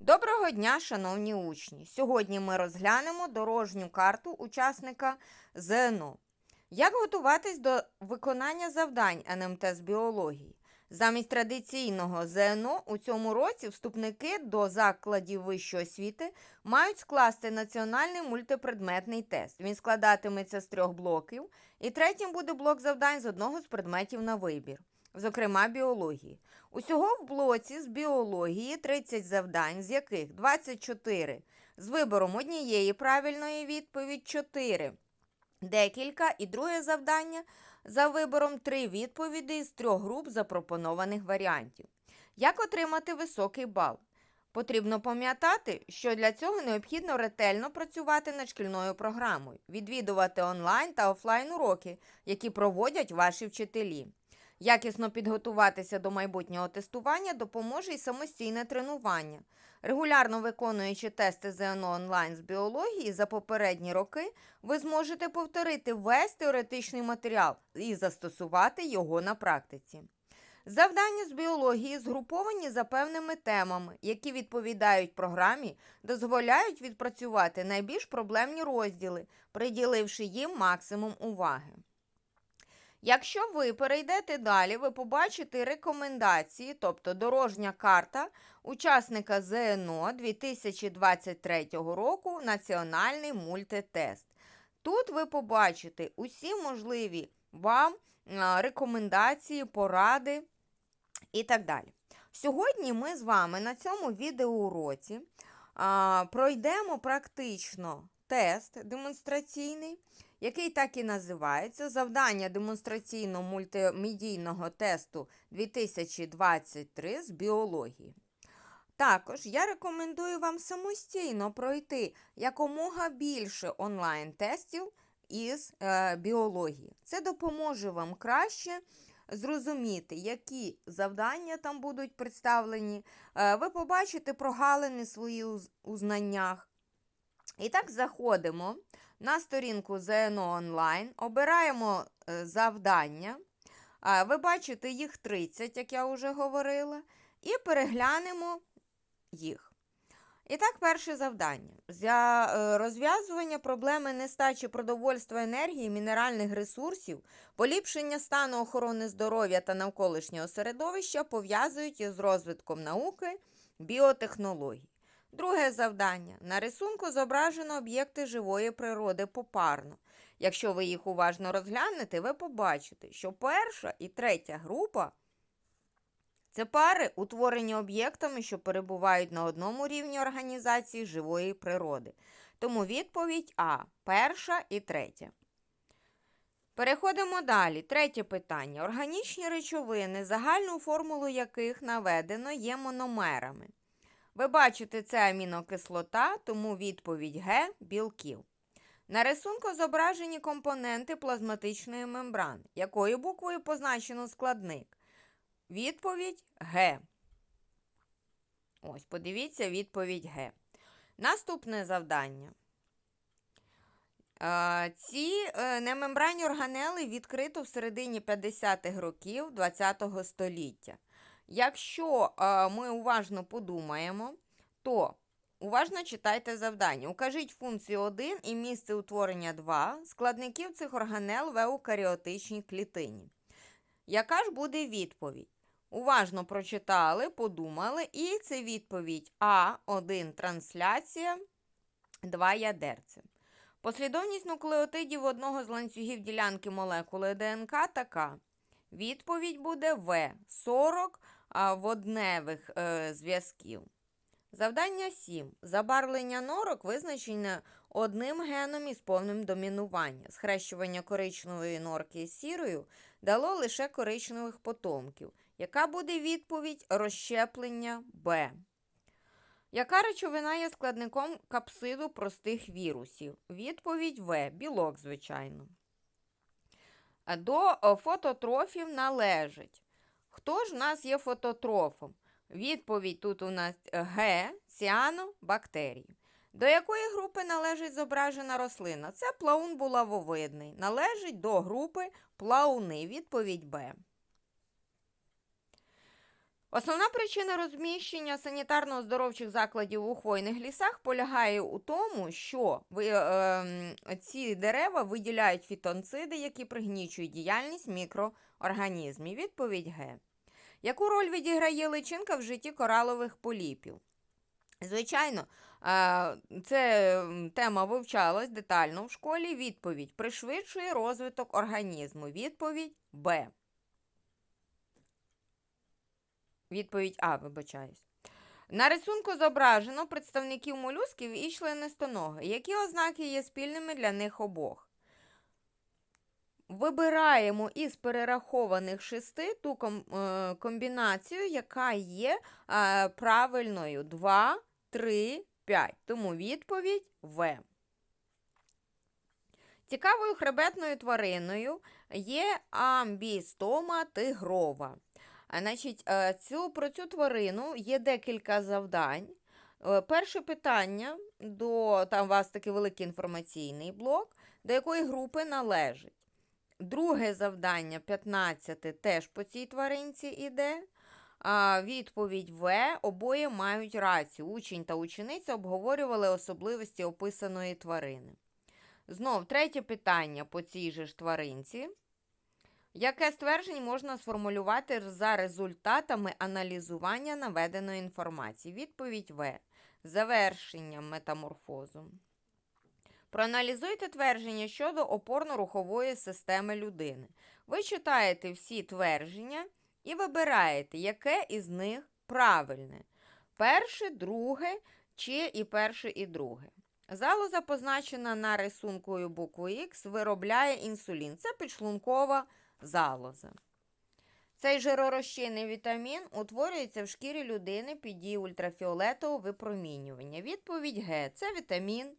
Доброго дня, шановні учні! Сьогодні ми розглянемо дорожню карту учасника ЗНО. Як готуватись до виконання завдань НМТ з біології? Замість традиційного ЗНО у цьому році вступники до закладів вищої освіти мають скласти національний мультипредметний тест. Він складатиметься з трьох блоків, і третім буде блок завдань з одного з предметів на вибір, зокрема біології. Усього в блоці з біології 30 завдань, з яких 24 з вибором однієї правильної відповіді, 4 декілька і друге завдання за вибором три відповіді з трьох груп запропонованих варіантів. Як отримати високий бал? Потрібно пам'ятати, що для цього необхідно ретельно працювати над шкільною програмою, відвідувати онлайн та офлайн уроки, які проводять ваші вчителі. Якісно підготуватися до майбутнього тестування допоможе і самостійне тренування. Регулярно виконуючи тести ЗНО онлайн з біології за попередні роки, ви зможете повторити весь теоретичний матеріал і застосувати його на практиці. Завдання з біології згруповані за певними темами, які відповідають програмі, дозволяють відпрацювати найбільш проблемні розділи, приділивши їм максимум уваги. Якщо ви перейдете далі, ви побачите рекомендації, тобто дорожня карта учасника ЗНО 2023 року Національний мультитест. Тут ви побачите усі можливі вам рекомендації, поради і так далі. Сьогодні ми з вами на цьому відеоуроці пройдемо практично тест демонстраційний, який так і називається Завдання демонстраційно-мультимедійного тесту 2023 з біології. Також я рекомендую вам самостійно пройти якомога більше онлайн-тестів із е, біології. Це допоможе вам краще зрозуміти, які завдання там будуть представлені. Е, ви побачите прогалини свої у, знаннях. І так, заходимо на сторінку ЗНО онлайн, обираємо е, завдання. Ви бачите, їх 30, як я вже говорила, і переглянемо їх. І так, перше завдання. Для е, розв'язування проблеми нестачі продовольства енергії, мінеральних ресурсів, поліпшення стану охорони здоров'я та навколишнього середовища пов'язують із розвитком науки, біотехнологій. Друге завдання. На рисунку зображено об'єкти живої природи попарно. Якщо ви їх уважно розглянете, ви побачите, що перша і третя група це пари, утворені об'єктами, що перебувають на одному рівні організації живої природи. Тому відповідь А перша і третя. Переходимо далі. Третє питання. Органічні речовини, загальну формулу яких наведено є мономерами. Ви бачите, це амінокислота, тому відповідь Г білків. На рисунку зображені компоненти плазматичної мембрани. Якою буквою позначено складник? Відповідь Г. Ось, подивіться відповідь Г. Наступне завдання. Ці е, немембранні органели відкрито в середині 50-х років ХХ століття. Якщо е, ми уважно подумаємо, то уважно читайте завдання. Укажіть функцію 1 і місце утворення 2 складників цих органел в еукаріотичній клітині. Яка ж буде відповідь? Уважно прочитали, подумали, і це відповідь А1 трансляція, 2 ядерце. Послідовність нуклеотидів одного з ланцюгів ділянки молекули ДНК така. Відповідь буде В 40 а, водневих е, зв'язків. Завдання 7. Забарвлення норок визначене одним геном із повним домінування. Схрещування коричневої норки з сірою дало лише коричневих потомків. Яка буде відповідь розщеплення Б? Яка речовина є складником капсиду простих вірусів? Відповідь В. Білок, звичайно. До е, фототрофів належить. Хто ж в нас є фототрофом? Відповідь тут у нас Г. Ціанобактерії. До якої групи належить зображена рослина? Це плаун булавовидний. Належить до групи плауни. Відповідь Б. Основна причина розміщення санітарно-оздоровчих закладів у хвойних лісах полягає у тому, що ви, е, ці дерева виділяють фітонциди, які пригнічують діяльність мікроорганізмів. Відповідь Г. Яку роль відіграє личинка в житті коралових поліпів? Звичайно, е, це тема вивчалась детально в школі. Відповідь пришвидшує розвиток організму. Відповідь Б. Відповідь А, вибачаюсь. На рисунку зображено представників молюсків і членистоноги. Які ознаки є спільними для них обох? Вибираємо із перерахованих шести ту е, комбінацію, яка є е, правильною. 2, 3, 5. Тому відповідь В. Цікавою хребетною твариною є амбістома тигрова. Значить, е, цю, про цю тварину є декілька завдань. Е, Перше питання до там у вас такий великий інформаційний блок, до якої групи належить. Друге завдання, 15, теж по цій тваринці іде. А, відповідь В. Обоє мають рацію. Учень та учениця обговорювали особливості описаної тварини. Знов третє питання по цій же ж тваринці. Яке ствердження можна сформулювати за результатами аналізування наведеної інформації? Відповідь В. Завершення метаморфозу. Проаналізуйте твердження щодо опорно-рухової системи людини. Ви читаєте всі твердження і вибираєте, яке із них правильне. Перше, друге чи і перше, і друге. Залоза, позначена на рисунку буквою Х, виробляє інсулін. Це підшлункова залоза. Цей жиророзчинний вітамін утворюється в шкірі людини під дією ультрафіолетового випромінювання. Відповідь Г. Це вітамін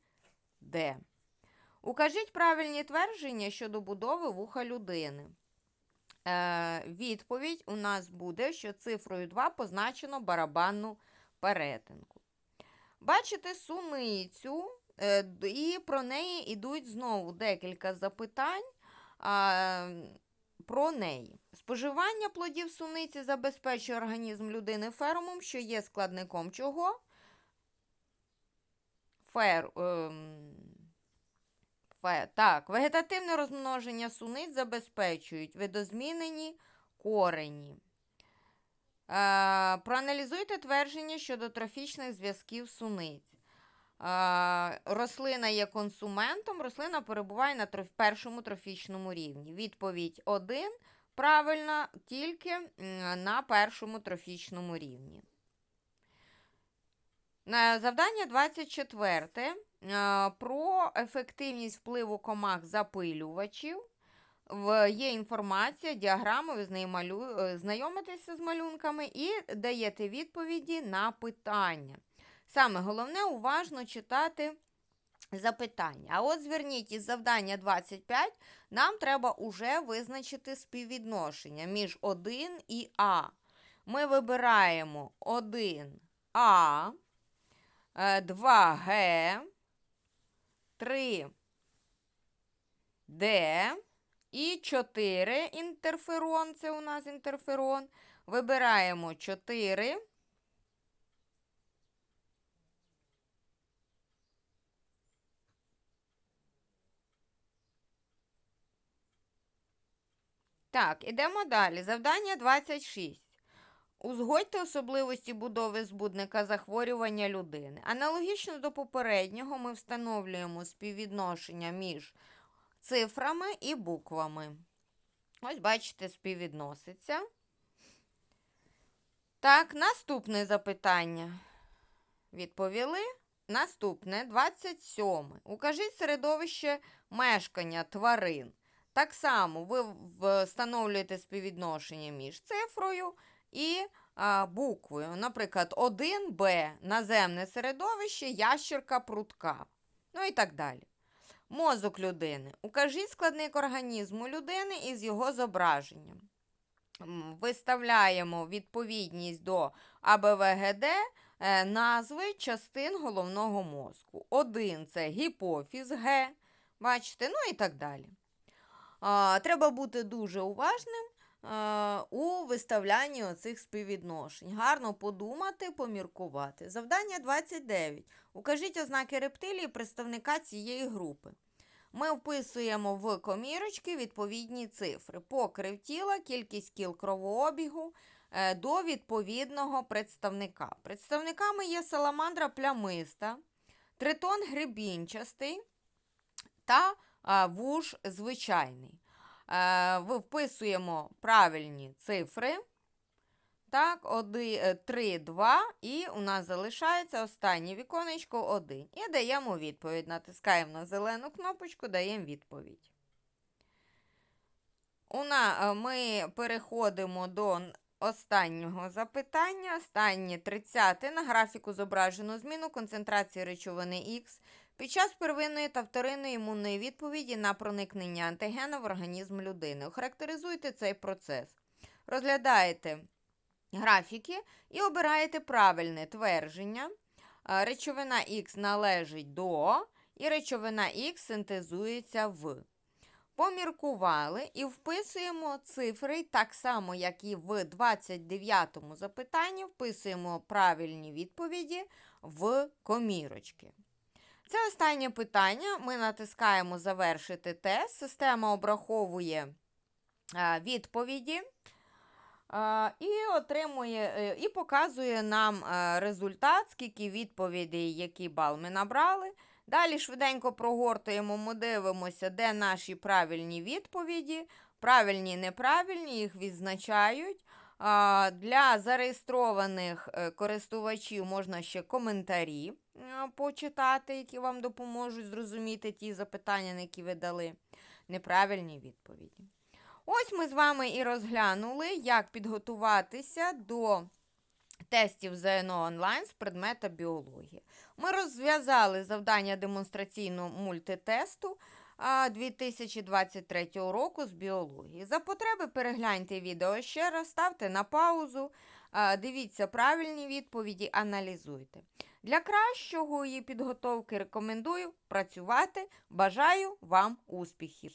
Д. Укажіть правильні твердження щодо будови вуха людини. Е, відповідь у нас буде, що цифрою 2 позначено барабанну перетинку. Бачите суницю, е, і про неї йдуть знову декілька запитань а, про неї. Споживання плодів суниці забезпечує організм людини фермом, що є складником чого? Фер, ем, фе, так, вегетативне розмноження суниць забезпечують видозмінені корені. Е, проаналізуйте твердження щодо трофічних зв'язків суниць. Рослина є консументом, рослина перебуває на першому трофічному рівні. Відповідь 1 правильна тільки на першому трофічному рівні. Завдання 24 е, про ефективність впливу комах запилювачів. Є інформація, діаграми, ви з нею малю, е, знайомитеся з малюнками і даєте відповіді на питання. Саме головне уважно читати запитання. А от зверніть із завдання 25, нам треба уже визначити співвідношення між 1 і А. Ми вибираємо 1А, 2Г, 3Д і 4 інтерферон. Це у нас інтерферон. Вибираємо 4. Так, ідемо далі. Завдання 26. Узгодьте особливості будови збудника захворювання людини. Аналогічно до попереднього ми встановлюємо співвідношення між цифрами і буквами. Ось, бачите, співвідноситься. Так, наступне запитання. Відповіли. Наступне 27. Укажіть середовище мешкання тварин. Так само ви встановлюєте співвідношення між цифрою і а, буквою. Наприклад, 1Б наземне середовище, ящерка прутка. Ну і так далі. Мозок людини. Укажіть складник організму людини із його зображенням. Виставляємо відповідність до АБВГД е, назви частин головного мозку. Один це гіпофіз Г. Бачите, ну і так далі. Треба бути дуже уважним у виставлянні оцих співвідношень. Гарно подумати, поміркувати. Завдання 29. Укажіть ознаки рептилії представника цієї групи. Ми вписуємо в комірочки відповідні цифри. Покрив тіла, кількість кіл кровообігу е, до відповідного представника. Представниками є саламандра плямиста, тритон грибінчастий та вуж звичайний. Е, ви вписуємо правильні цифри. Так, 3, 2, і у нас залишається останнє віконечко 1. І даємо відповідь. Натискаємо на зелену кнопочку, даємо відповідь. Е, ми переходимо до останнього запитання. Останнє 30. На графіку зображено зміну концентрації речовини Х під час первинної та вторинної імунної відповіді на проникнення антигена в організм людини. Охарактеризуйте цей процес. Розглядаєте графіки і обираєте правильне твердження. Е, Речовина Х належить до, і речовина Х синтезується в. Поміркували і вписуємо цифри так само, як і в 29-му запитанні, вписуємо правильні відповіді в комірочки. Це останнє питання. Ми натискаємо Завершити тест. Система обраховує е, відповіді. Е, І отримує е, і показує нам результат, скільки відповідей, який бал ми набрали. Далі швиденько прогортуємо, ми дивимося, де наші правильні відповіді. Правильні, неправильні, їх відзначають. Для зареєстрованих користувачів можна ще коментарі почитати, які вам допоможуть зрозуміти ті запитання, на які ви дали неправильні відповіді. Ось ми з вами і розглянули, як підготуватися до тестів ЗНО онлайн з предмета біології. Ми розв'язали завдання демонстраційного мультитесту 2023 року з біології. За потреби перегляньте відео ще раз, ставте на паузу, дивіться правильні відповіді, аналізуйте. Для кращого її підготовки рекомендую працювати. Бажаю вам успіхів!